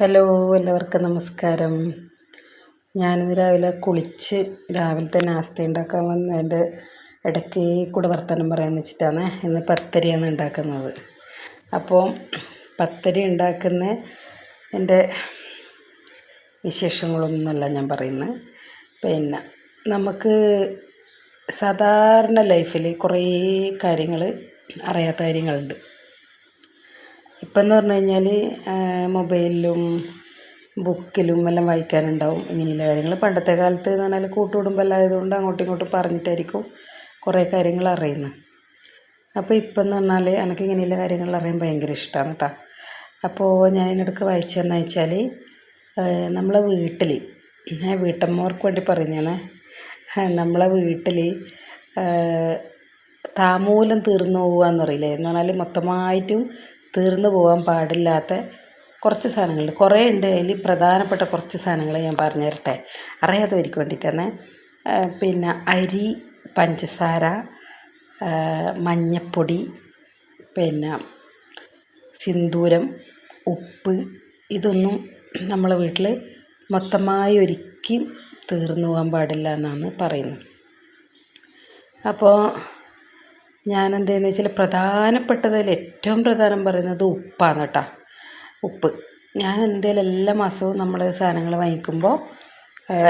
Hello എല്ലാവർക്കും നമസ്കാരം. ഞാനിന്ന് രാവിലെ കുളിച്ച് രാവിലത്തെ നാസ്ത ഉണ്ടാക്കാൻ വന്നതിന്റെ ഇടയ്ക്ക് കൂടെ വർത്തമാനം പറയാമെന്ന് വെച്ചിട്ടാണ് ഇന്ന് പത്തരിയാണ് ഉണ്ടാക്കുന്നത്. അപ്പോൾ പത്തരി ഉണ്ടാക്കുന്ന എന്റെ വിശേഷങ്ങളൊന്നുമല്ല ഞാൻ പറയുന്നത്. പിന്നെ നമുക്ക് സാധാരണ ലൈഫിൽ കുറേ കാര്യങ്ങൾ അറിയാത്ത കാര്യങ്ങളുണ്ട്. ഇപ്പം എന്ന് പറഞ്ഞു കഴിഞ്ഞാൽ മൊബൈലിലും ബുക്കിലും എല്ലാം വായിക്കാനുണ്ടാവും. ഇങ്ങനെയുള്ള കാര്യങ്ങൾ പണ്ടത്തെ കാലത്ത് എന്ന് പറഞ്ഞാൽ കൂട്ടുകുടുംബം ആയതുകൊണ്ട് അങ്ങോട്ടും ഇങ്ങോട്ടും പറഞ്ഞിട്ടായിരിക്കും കുറേ കാര്യങ്ങൾ അറിയുന്നത് അപ്പോൾ ഇപ്പം എന്ന് പറഞ്ഞാൽ എനിക്ക് ഇങ്ങനെയുള്ള കാര്യങ്ങൾ അറിയാൻ ഭയങ്കര ഇഷ്ടമാണ് കേട്ടോ അപ്പോൾ ഞാൻ ഇതിനിടയ്ക്ക് വായിച്ചതെന്ന് വെച്ചാൽ നമ്മളെ വീട്ടിൽ ഞാൻ വീട്ടമ്മമാർക്ക് വേണ്ടി പറഞ്ഞാണ് നമ്മളെ വീട്ടിൽ താമൂലം തീർന്നു പോകുക എന്ന് പറയില്ലേ എന്ന് പറഞ്ഞാൽ മൊത്തമായിട്ടും തീർന്നു പോകാൻ പാടില്ലാത്ത കുറച്ച് സാധനങ്ങളുണ്ട്. കുറേ ഉണ്ട്. അതിൽ പ്രധാനപ്പെട്ട കുറച്ച് സാധനങ്ങൾ ഞാൻ പറഞ്ഞു തരട്ടെ. അറിയാത്തവർക്ക് വേണ്ടിയിട്ടാണ്. പിന്നെ അരി പഞ്ചസാര മഞ്ഞൾപ്പൊടി പിന്നെ സിന്ദൂരം ഉപ്പ് ഇതൊന്നും നമ്മളെ വീട്ടിൽ മൊത്തമായി ഒരിക്കലും തീർന്നു പോകാൻ പാടില്ല എന്നാണ് പറയുന്നത്. അപ്പോൾ ഞാൻ എന്തെന്ന് വെച്ചാൽ പ്രധാനപ്പെട്ടതിൽ ഏറ്റവും പ്രധാനം പറയുന്നത് ഉപ്പാണ് കേട്ടോ. ഉപ്പ്. ഞാൻ എന്തേലും എല്ലാ മാസവും നമ്മൾ സാധനങ്ങൾ വാങ്ങിക്കുമ്പോൾ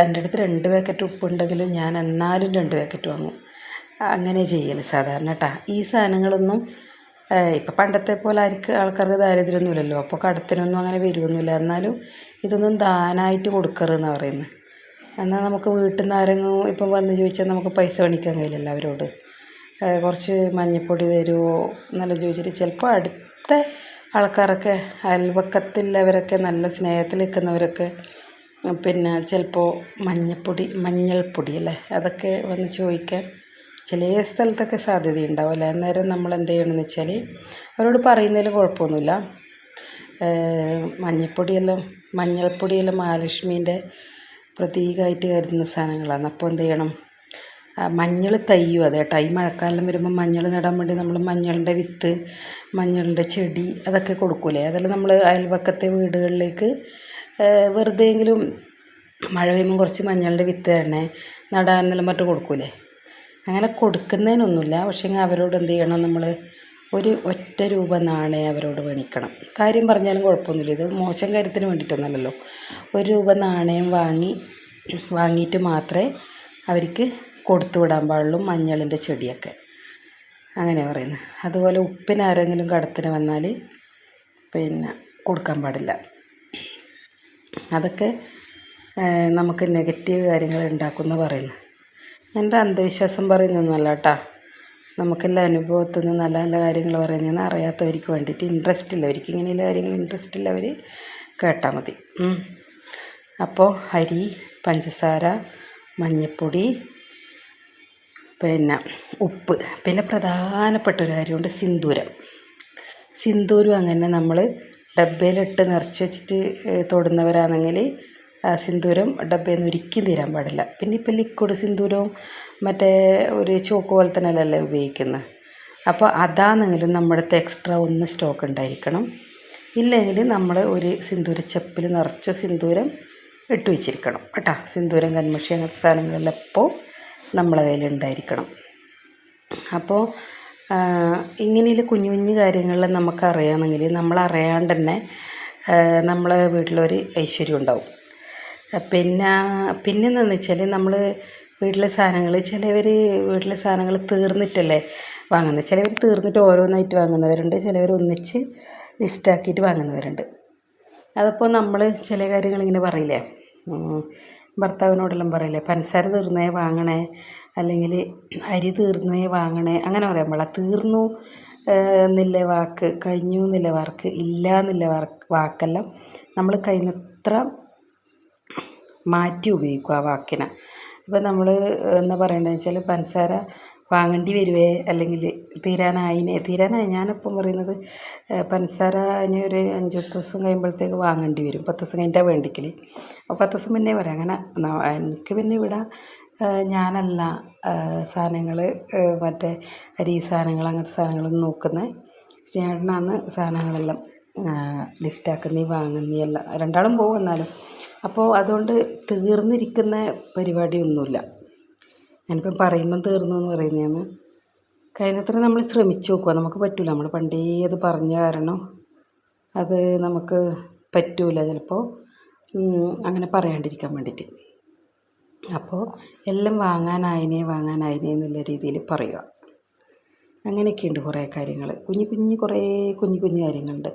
എന്റെ അടുത്ത് രണ്ട് പാക്കറ്റ് ഉപ്പ് ഉണ്ടെങ്കിലും ഞാൻ എന്നാലും രണ്ട് പാക്കറ്റ് വാങ്ങും. അങ്ങനെ ചെയ്യൽ സാധാരണ കേട്ടോ. ഈ സാധനങ്ങളൊന്നും ഇപ്പം പണ്ടത്തെ പോലെ ആർക്ക് ആൾക്കാർക്ക് ദാരിദ്ര്യമൊന്നുമില്ലല്ലോ. അപ്പോൾ കടത്തിനൊന്നും അങ്ങനെ വരുമൊന്നുമില്ല എന്നാലും ഇതൊന്നും ദാനായിട്ട് കൊടുക്കരുതെന്നാണ് പറയുന്നത് എന്നാൽ നമുക്ക് വീട്ടിൽ നിന്ന് ആരെങ്കിലും ഇപ്പം വന്ന് ചോദിച്ചാൽ നമുക്ക് പൈസ മേടിക്കാൻ കഴിയില്ലല്ലോ അവരോട്. കുറച്ച് മഞ്ഞൾപ്പൊടി തരുമോ എന്നെല്ലാം ചോദിച്ചിട്ട് ചിലപ്പോൾ അടുത്ത ആൾക്കാരൊക്കെ അയൽവക്കത്തുള്ളവരൊക്കെ നല്ല സ്നേഹത്തിൽ നിൽക്കുന്നവരൊക്കെ പിന്നെ ചിലപ്പോൾ മഞ്ഞൾപ്പൊടി മഞ്ഞൾപ്പൊടി അല്ലേ? അതൊക്കെ വന്ന് ചോദിക്കാൻ ചില സ്ഥലത്തൊക്കെ സാധ്യത ഉണ്ടാവില്ല അന്നേരം നമ്മൾ എന്ത് ചെയ്യണമെന്ന് വെച്ചാൽ അവരോട് പറയുന്നതിൽ കുഴപ്പമൊന്നുമില്ല. മഞ്ഞൾപ്പൊടിയെല്ലാം മഞ്ഞൾപ്പൊടിയെല്ലാം മഹാലക്ഷ്മീന്റെ പ്രതീകമായിട്ട് കരുതുന്ന സാധനങ്ങളാണ്. അപ്പോൾ എന്ത് ചെയ്യണം മഞ്ഞൾ തൈയും അതെ കേട്ടോ. ഈ മഴക്കാലം വരുമ്പോൾ മഞ്ഞൾ നടാൻ വേണ്ടി നമ്മൾ മഞ്ഞളിന്റെ വിത്ത് മഞ്ഞളിന്റെ ചെടി അതൊക്കെ കൊടുക്കൂലേ? അതെല്ലാം നമ്മൾ അയൽവക്കത്തെ വീടുകളിലേക്ക് വെറുതെയെങ്കിലും മഴ പെയ്യുമ്പോൾ കുറച്ച് മഞ്ഞളിന്റെ വിത്ത് തരണേ നടാനെന്നെല്ലാം പറഞ്ഞിട്ട് കൊടുക്കൂലേ? അങ്ങനെ കൊടുക്കുന്നതിനൊന്നുമില്ല. പക്ഷേ അവരോട് എന്ത് ചെയ്യണം നമ്മൾ? ഒരു ഒറ്റ രൂപ നാണയം അവരോട് വേണിക്കണം. കാര്യം പറഞ്ഞാലും കുഴപ്പമൊന്നുമില്ല. ഇത് മോശം കാര്യത്തിന് വേണ്ടിയിട്ടൊന്നുമല്ലല്ലോ. ഒരു രൂപ നാണയം വാങ്ങി വാങ്ങിയിട്ട് മാത്രമേ അവർക്ക് കൊടുത്തു വിടാൻ പാടുള്ളൂ മഞ്ഞളിന്റെ ചെടിയൊക്കെ. അങ്ങനെ പറയുന്നത് അതുപോലെ ഉപ്പിന് ആരെങ്കിലും കടത്തിന് വന്നാൽ പിന്നെ കൊടുക്കാൻ പാടില്ല. അതൊക്കെ നമുക്ക് നെഗറ്റീവ് കാര്യങ്ങൾ ഉണ്ടാക്കുമെന്ന് പറയുന്നു. എന്റെ അന്ധവിശ്വാസം പറയുന്നൊന്നുമല്ല കേട്ടോ. നമുക്കെല്ലാം അനുഭവത്തിൽ നിന്ന് നല്ല നല്ല കാര്യങ്ങൾ പറയുന്നതെന്ന് അറിയാത്തവർക്ക് വേണ്ടിയിട്ട് ഇൻട്രസ്റ്റ് ഇല്ലവർക്ക് ഇങ്ങനെയുള്ള കാര്യങ്ങൾ ഇൻട്രസ്റ്റ് ഇല്ലവർ കേട്ടാൽ മതി. അപ്പോൾ അരി പഞ്ചസാര മഞ്ഞൾപ്പൊടി പിന്നെ ഉപ്പ്. പിന്നെ പ്രധാനപ്പെട്ട ഒരു കാര്യമുണ്ട് സിന്ദൂരം. സിന്ദൂരം അങ്ങനെ നമ്മൾ ഡബ്ബയിലിട്ട് നിറച്ച് വെച്ചിട്ട് തൊടുന്നവരാണെങ്കിൽ ആ സിന്ദൂരം ഡബ്ബയിൽ നിന്ന് ഒരിക്കലും തീരാൻ പാടില്ല. പിന്നെ ഇപ്പം ലിക്വിഡ് സിന്ദൂരവും മറ്റേ ഒരു ചോക്ക് പോലെ തന്നെ അല്ലല്ലേ ഉപയോഗിക്കുന്നത്? അപ്പോൾ അതാണെങ്കിലും നമ്മുടെ അടുത്ത് എക്സ്ട്രാ ഒന്ന് സ്റ്റോക്ക് ഉണ്ടായിരിക്കണം. ഇല്ലെങ്കിൽ നമ്മൾ ഒരു സിന്ദൂര ചെപ്പിൽ നിറച്ച സിന്ദൂരം ഇട്ട് വെച്ചിരിക്കണം. കേട്ടോ. സിന്ദൂരം കന്മഷി അങ്ങനത്തെ സാധനങ്ങളെല്ലാം നമ്മളെ കയ്യിലുണ്ടായിരിക്കണം അപ്പോൾ ഇങ്ങനെയുള്ള കുഞ്ഞു കുഞ്ഞു കാര്യങ്ങൾ നമുക്കറിയാമെങ്കിൽ നമ്മളറിയാണ്ട് തന്നെ നമ്മളെ വീട്ടിലൊരു ഐശ്വര്യം ഉണ്ടാവും. പിന്നെ പിന്നെ വെച്ചാൽ നമ്മൾ വീട്ടിലെ സാധനങ്ങൾ ചിലവർ വീട്ടിലെ സാധനങ്ങൾ തീർന്നിട്ടല്ലേ വാങ്ങുന്നത് ചിലവർ തീർന്നിട്ട് ഓരോന്നായിട്ട് വാങ്ങുന്നവരുണ്ട് ചിലവർ ഒന്നിച്ച് ലിസ്റ്റാക്കിയിട്ട് വാങ്ങുന്നവരുണ്ട്. അതപ്പോൾ നമ്മൾ ചില കാര്യങ്ങൾ ഇങ്ങനെ പറയില്ലേ ഭർത്താവിനോടെല്ലാം പറയില്ലേ പഞ്ചസാര തീർന്നേ വാങ്ങണേ അല്ലെങ്കിൽ അരി തീർന്നേ വാങ്ങണേ അങ്ങനെ പറയാൻ പാടില്ല തീർന്നു എന്നില്ല വാക്ക് കഴിഞ്ഞു എന്നില്ല വാക്ക് ഇല്ല എന്നില്ല വാക്കെല്ലാം നമ്മൾ കഴിയുന്നത്ര മാറ്റി ഉപയോഗിക്കും ആ വാക്കിനെ. ഇപ്പം നമ്മൾ എന്താ പറയേണ്ടതെന്ന് വെച്ചാൽ പഞ്ചസാര വാങ്ങേണ്ടി വരുവേ അല്ലെങ്കിൽ തീരാനായിനെ തീരാനായി. ഞാനിപ്പം പറയുന്നത് പഞ്ചസാര ഇനി ഒരു അഞ്ച് പത്ത് ദിവസം കഴിയുമ്പോഴത്തേക്ക് വാങ്ങേണ്ടി വരും. പത്ത് ദിവസം കഴിഞ്ഞിട്ടാണ് വേണ്ടിക്കൽ അപ്പോൾ പത്ത് ദിവസം മുന്നേ പറയാം. അങ്ങനെ എനിക്ക് പിന്നെ ഇവിടെ ഞാനല്ല സാധനങ്ങൾ മറ്റേ അരി സാധനങ്ങൾ അങ്ങനത്തെ സാധനങ്ങളൊന്നും നോക്കുന്നത് ചേട്ടനാണ് സാധനങ്ങളെല്ലാം ലിസ്റ്റാക്കുന്നീ വാങ്ങുന്നീ എല്ലാം. രണ്ടാളും പോകും എന്നാലും. അപ്പോൾ അതുകൊണ്ട് തീർന്നിരിക്കുന്ന പരിപാടിയൊന്നുമില്ല. ഞാനിപ്പം പറയുമ്പം തീർന്നു എന്ന് പറയുന്നതാണ്. കഴിഞ്ഞത്ര നമ്മൾ ശ്രമിച്ച് നോക്കുക നമുക്ക് പറ്റില്ല നമ്മൾ പണ്ടേ അത് പറഞ്ഞ കാരണം അത് നമുക്ക് പറ്റില്ല ചിലപ്പോൾ അങ്ങനെ പറയാണ്ടിരിക്കാൻ വേണ്ടിയിട്ട്. അപ്പോൾ എല്ലാം വാങ്ങാനായിനെ വാങ്ങാനായിനെ എന്നുള്ള രീതിയിൽ പറയുക. അങ്ങനെയൊക്കെയുണ്ട് കുറേ കാര്യങ്ങൾ കുഞ്ഞു കുഞ്ഞു കുറേ കുഞ്ഞു കുഞ്ഞു കാര്യങ്ങളുണ്ട്.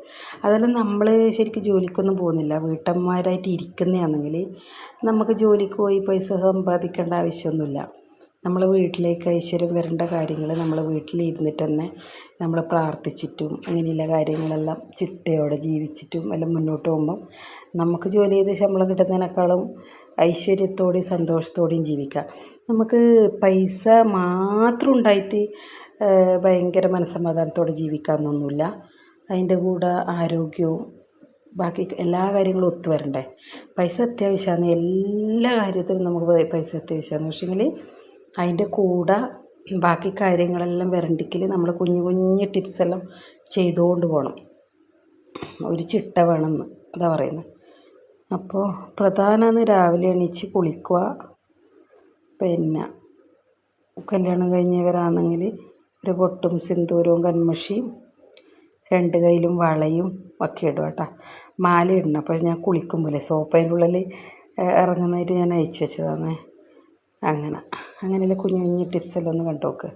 അതെല്ലാം നമ്മൾ ശരിക്കും ജോലിക്കൊന്നും പോകുന്നില്ല. വീട്ടമ്മമാരായിട്ട് ഇരിക്കുന്നതാണെങ്കിൽ നമുക്ക് ജോലിക്ക് പോയി പൈസ സമ്പാദിക്കേണ്ട ആവശ്യമൊന്നുമില്ല. നമ്മൾ വീട്ടിലേക്ക് ഐശ്വര്യം വരേണ്ട കാര്യങ്ങൾ നമ്മൾ വീട്ടിലിരുന്നിട്ട് തന്നെ നമ്മൾ പ്രാർത്ഥിച്ചിട്ടും അങ്ങനെയുള്ള കാര്യങ്ങളെല്ലാം ചിട്ടയോടെ ജീവിച്ചിട്ടും എല്ലാം മുന്നോട്ട് പോകുമ്പം നമുക്ക് ജോലി ചെയ്ത് ശമ്പളം കിട്ടുന്നതിനേക്കാളും ഐശ്വര്യത്തോടെയും സന്തോഷത്തോടെയും ജീവിക്കാം നമുക്ക് പൈസ മാത്രം ഉണ്ടായിട്ട് ഭയങ്കര മനസ്സമാധാനത്തോടെ ജീവിക്കാമെന്നൊന്നുമില്ല അതിന്റെ കൂടെ ആരോഗ്യവും ബാക്കി എല്ലാ കാര്യങ്ങളും ഒത്തു വരണ്ടേ പൈസ അത്യാവശ്യമാണ്. എല്ലാ കാര്യത്തിലും നമുക്ക് പൈസ അത്യാവശ്യമാണ്. പക്ഷേങ്കിൽ അതിന്റെ കൂടെ ബാക്കി കാര്യങ്ങളെല്ലാം വരണ്ടെങ്കിൽ നമ്മൾ കുഞ്ഞു കുഞ്ഞു ടിപ്സ് എല്ലാം ചെയ്തുകൊണ്ട് പോകണം. ഒരു ചിട്ട വേണമെന്ന് അതാ പറയുന്നത് അപ്പോൾ പ്രധാനമാണ് രാവിലെ എണീച്ച് കുളിക്കുക. പിന്നെ കല്യാണം കഴിഞ്ഞവരാണെങ്കിൽ ഒരു പൊട്ടും സിന്ദൂരവും കന്മഷിയും രണ്ട് കയ്യിലും വളയും ഒക്കെ ഇടും കേട്ടോ. മാല ഇടണം. അപ്പോൾ ഞാൻ കുളിക്കുമ്പോൾ സോപ്പ് അതിന്റെ ഉള്ളിൽ ഇറങ്ങുന്നതായിട്ട് ഞാൻ അയച്ചു വെച്ചതാണ്. അങ്ങനെ. അങ്ങനെയുള്ള കുഞ്ഞു കുഞ്ഞു ടിപ്സ് എല്ലാം ഒന്ന് കണ്ടു നോക്ക്.